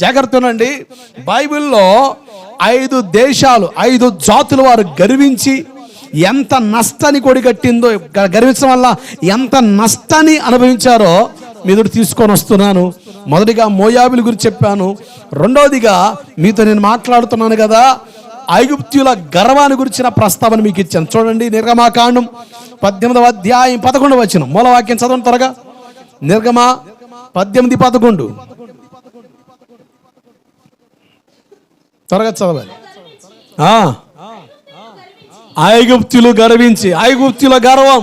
జాగ్రత్తనండి. బైబిల్లో ఐదు దేశాలు ఐదు జాతుల వారు గర్వించి ఎంత నష్టాన్ని కొడిగట్టిందో గర్వించడం వల్ల ఎంత నష్టాన్ని అనుభవించారో మీదుడు తీసుకొని వస్తున్నాను. మొదటిగా మోయాబుల గురించి చెప్పాను. రెండవదిగా మీతో నేను మాట్లాడుతున్నాను కదా ఐగుప్తుల గర్వాన్ని గురించిన ప్రస్తావన మీకు ఇచ్చాను. చూడండి నిర్గమాకాండం పద్దెనిమిదవ అధ్యాయం పదకొండు వచ్చిన మూలవాక్యం చదవండి త్వరగా. నిర్గమ పద్దెనిమిది పదకొండు. త్వరగా చదవాలి. ఐగుప్తులు గర్వించి ఐగుప్తుల గర్వం.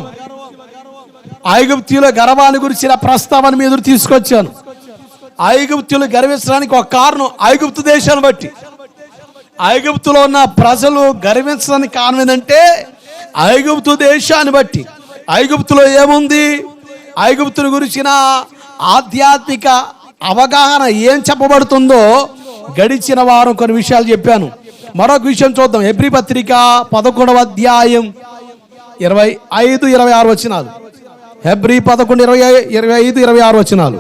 ఐగుప్తుల గర్వాన్ని గురించిన ప్రస్తావన మీ ఎదురు తీసుకొచ్చాను. ఐగుప్తులు గర్వించడానికి ఒక కారణం ఐగుప్తు దేశాన్ని బట్టి. ఐగుప్తులో ఉన్న ప్రజలు గర్వించడానికి కారణం ఏంటంటే ఐగుప్తు దేశాన్ని బట్టి. ఐగుప్తులో ఏముంది? ఐగుప్తుల గురించిన ఆధ్యాత్మిక అవగాహన ఏం చెప్పబడుతుందో గడిచిన వారం కొన్ని విషయాలు చెప్పాను. మరొక విషయం చూద్దాం. ఎబ్రి పత్రిక పదకొండవ అధ్యాయం ఇరవై ఐదు ఇరవై ఆరు వచ్చినాలు హెబ్రి పదకొండు ఇరవై ఇరవై ఐదు ఇరవై ఆరు వచ్చినాలు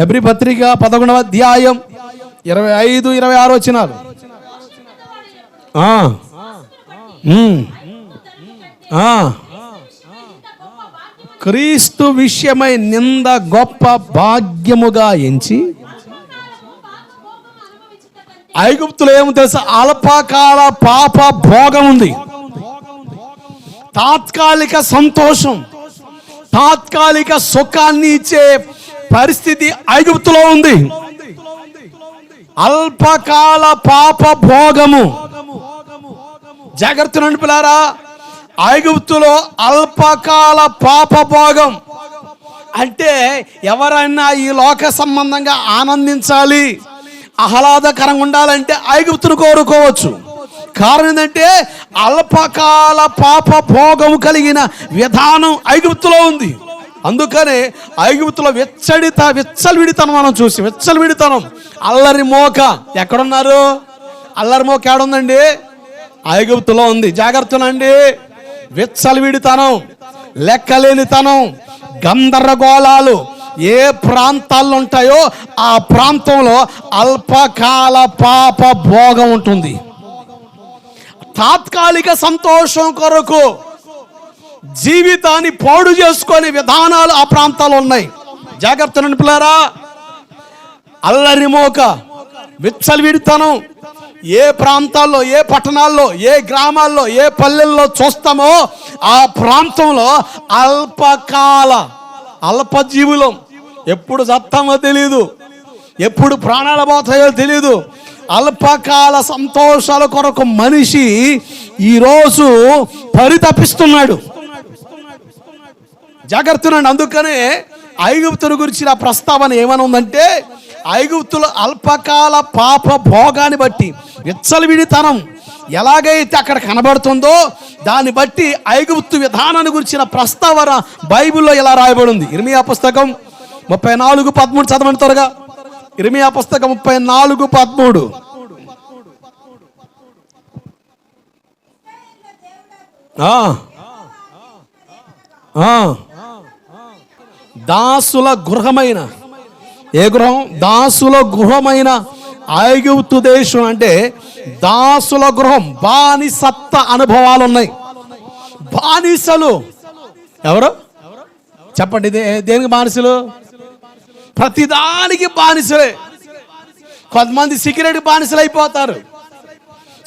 హెబ్రి పత్రిక పదకొండవ అధ్యాయం ఇరవై ఐదు ఇరవై ఆరు వచ్చినాలు క్రీస్తు విషయమై నింద గొప్ప భాగ్యముగా ఎంచి ఐగుప్తులో ఏమో తెలుసా? అల్పకాల పాప భోగం ఉంది. తాత్కాలిక సంతోషం తాత్కాలిక సుఖాన్ని ఇచ్చే పరిస్థితి ఐగుప్తులో ఉంది. అల్పకాల పాప భోగము. జాగ్రత్త నుండి పిల్లారా ఐగుప్తులో అల్పకాల పాప భోగం. అంటే ఎవరైనా ఈ లోక సంబంధంగా ఆనందించాలి. ఆహ్లాదకరంగా ఉండాలంటే ఐగుప్తును కోరుకోవచ్చు. కారణం ఏంటంటే అల్పకాల పాప భోగము కలిగిన విధానం ఐగుప్తులో ఉంది. అందుకనే ఐగుప్తులో వెచ్చడిత విచ్చలవిడితనం మనం చూసి విచ్చలవిడితనం. అల్లరి మోక ఎక్కడున్నారు? అల్లరి మోక ఏడుందండి? ఐగుప్తులో ఉంది. జాగ్రత్తనండి. విచ్చలవిడితనం లెక్కలేనితనం గందరగోళాలు ఏ ప్రాంతాల్లో ఉంటాయో ఆ ప్రాంతంలో అల్పకాల పాప భోగం ఉంటుంది. తాత్కాలిక సంతోషం కొరకు జీవితాన్ని పాడు చేసుకునే విధానాలు ఆ ప్రాంతాల్లో ఉన్నాయి. జాగ్రత్త పిల్లారా అల్లరి మోక విచ్చలవిడితనం ఏ ప్రాంతాల్లో ఏ పట్టణాల్లో ఏ గ్రామాల్లో ఏ పల్లెల్లో చూస్తామో ఆ ప్రాంతంలో అల్పకాల అల్పజీవులం ఎప్పుడు చస్తామో తెలియదు ఎప్పుడు ప్రాణాలు పోతాయో తెలియదు అల్పకాల సంతోషాల కొరకు మనిషి ఈరోజు పరితపిస్తున్నాడు. జాగ్రత్తనండి అందుకనే ఐగుప్తుల గురించిన ప్రస్తావన ఏమని ఉందంటే ఐగుప్తుల అల్పకాల పాప భోగాన్ని బట్టి విచ్చలవిడితనం ఎలాగైతే అక్కడ కనబడుతుందో దాన్ని బట్టి ఐగుప్తు విధానాన్ని గురించిన ప్రస్తావన బైబిల్లో ఎలా రాయబడి ఉంది? ఇర్మియా పుస్తకం ముప్పై నాలుగు పదమూడు చదవండి త్వరగా. ఇరిమియా పుస్తకం ముప్పై నాలుగు పదమూడు. దాసుల గృహమైన. ఏ గృహం? దాసుల గృహమైన ఐగుప్తు దేశం అంటే దాసుల గృహం బానిసత్త అనుభవాలు ఉన్నాయి బానిసలు. ఎవరు? చెప్పండి దేనికి బానిసలు? ప్రతిదానికి బానిసలే. కొంతమంది సిగరెట్ బానిసలు అయిపోతారు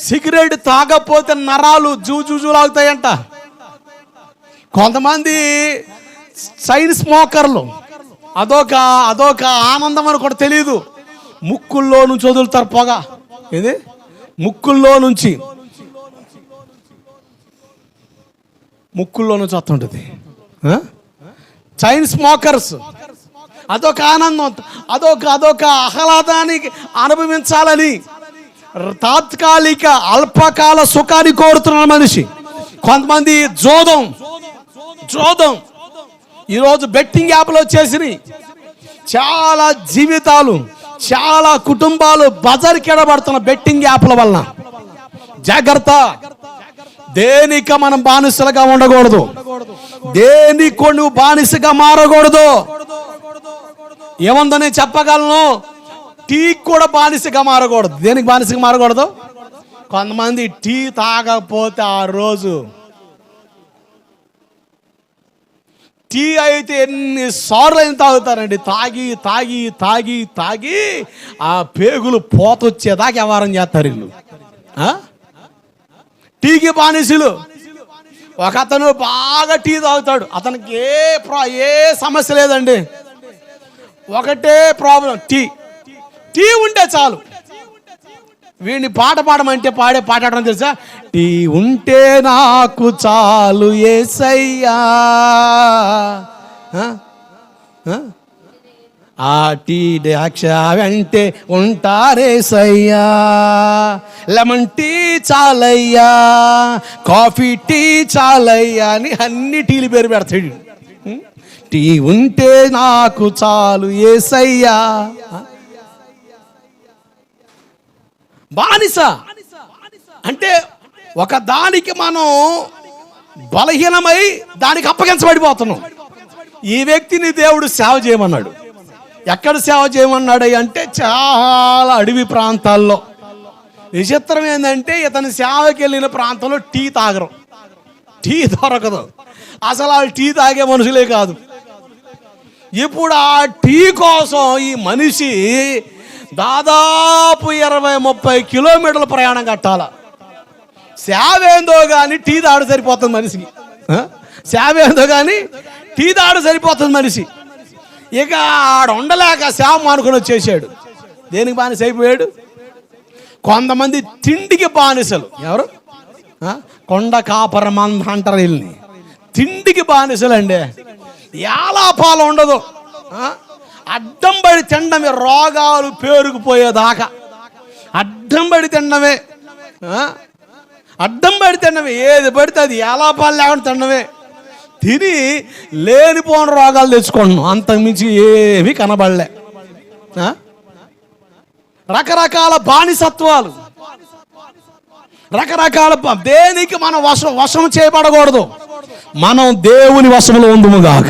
సిగరెట్ తాగకపోతే నరాలు జూ జూ జూ లాగుతాయంట. కొంతమంది చైన్ స్మోకర్లు. అదొక అదొక ఆనందం అని కూడా తెలియదు ముక్కుల్లో నుంచి వదులుతారు పొగ. ఇది ముక్కుల్లో నుంచి. ముక్కుల్లో నుంచి వస్తుంటుంది. Chain smokers. అదొక ఆనందం అదొక అదొక ఆహ్లాదానికి అనుభవించాలని తాత్కాలిక అల్పకాల సుఖాన్ని కోరుతున్న మనిషి. కొంతమంది జోదం జోదం. ఈరోజు బెట్టింగ్ యాప్లు వచ్చేసినాయి చాలా జీవితాలు చాలా కుటుంబాలు బజార్కి ఎడబడుతున్న బెట్టింగ్ యాప్ల వలన. జాగ్రత్త. దేనిక మనం బానిసలుగా ఉండకూడదు? దేనికో నువ్వు బానిసగా మారకూడదు? ఏముందని చెప్పగలను? టీ కూడా బానిసగా మారకూడదు. దేనికి బానిసగా మారకూడదు? కొంతమంది టీ తాగకపోతే ఆ రోజు టీ అయితే ఎన్ని సార్లు అయినా తాగుతారండి. తాగి తాగి తాగి తాగి ఆ పేగులు పోతొచ్చేదాకా వ్యవహారం చేస్తారు వీళ్ళు. టీకి బానిసలు. ఒక అతను బాగా టీ తాగుతాడు. అతనికి ఏ ప్రా ఏ సమస్య లేదండి. ఒకటే ప్రాబ్లం టీ. టీ ఉంటే చాలు. వీడిని పాట పాడమంటే పాడే పాట ఆడడం తెలుసా? టీ ఉంటే నాకు చాలు ఏసయ్యా. ఆ? ఆ? ఆ టీ ద్రాక్ష వెంటే ఉంటారేసయ్యా లెమన్ టీ చాలయ్యా కాఫీ టీ చాలయ్యా అని అన్ని టీలు పేరు పెడతాడు టీ ఉంటే నాకు చాలు ఏసయ్యా ఆ? బానిస అంటే ఒక దానికి మనం బలహీనమై దానికి అప్పగించబడిపోతున్నాం ఈ వ్యక్తిని దేవుడు సేవ చేయమన్నాడు ఎక్కడ సేవ చేయమన్నాడు అంటే చాలా అడవి ప్రాంతాల్లో. విచిత్రం ఏంటంటే ఇతని సేవకి వెళ్ళిన ప్రాంతంలో టీ తాగరు. టీ దొరకదు. అసలు వాళ్ళు టీ తాగే మనుషులే కాదు. ఇప్పుడు ఆ టీ కోసం ఈ మనిషి దాదాపు ఇరవై ముప్పై కిలోమీటర్ల ప్రయాణం కట్టాల. సేవ ఏందో కానీ టీ దాడు సరిపోతుంది మనిషికి. సేవేందో సేవ ఏందో కానీ టీ దాడు సరిపోతుంది మనిషి. ఇక ఆడ ఉండలేక సేవ మానుకొని వచ్చేసాడు. దేనికి బానిస అయిపోయాడు? కొంతమంది తిండికి బానిసలు. ఎవరు? కొండ కాపర మంద అంటారు వీళ్ళని. తిండికి బానిసలు అండి ఏలాపాలు ఉండదు అడ్డం పడి తినడమే రోగాలు పేరుకుపోయేదాకా. అడ్డం పడి తినడమే. అడ్డం పడి తినడమే. ఏది పడితే అది ఏలాపాలు లేకుండా తినడమే. తిని లేనిపోని రోగాలు తెచ్చుకుంటున్నాం. అంతకుమించి ఏమీ కనబడలే. రకరకాల బానిసత్వాలు. రకరకాల దేనికి మనం వశం వశం చేయబడకూడదు. మనం దేవుని వశంలో ఉందుము గాక.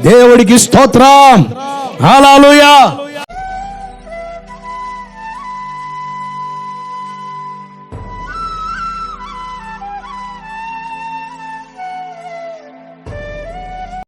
దేవుడికి స్తోత్రం. హల్లెలూయా.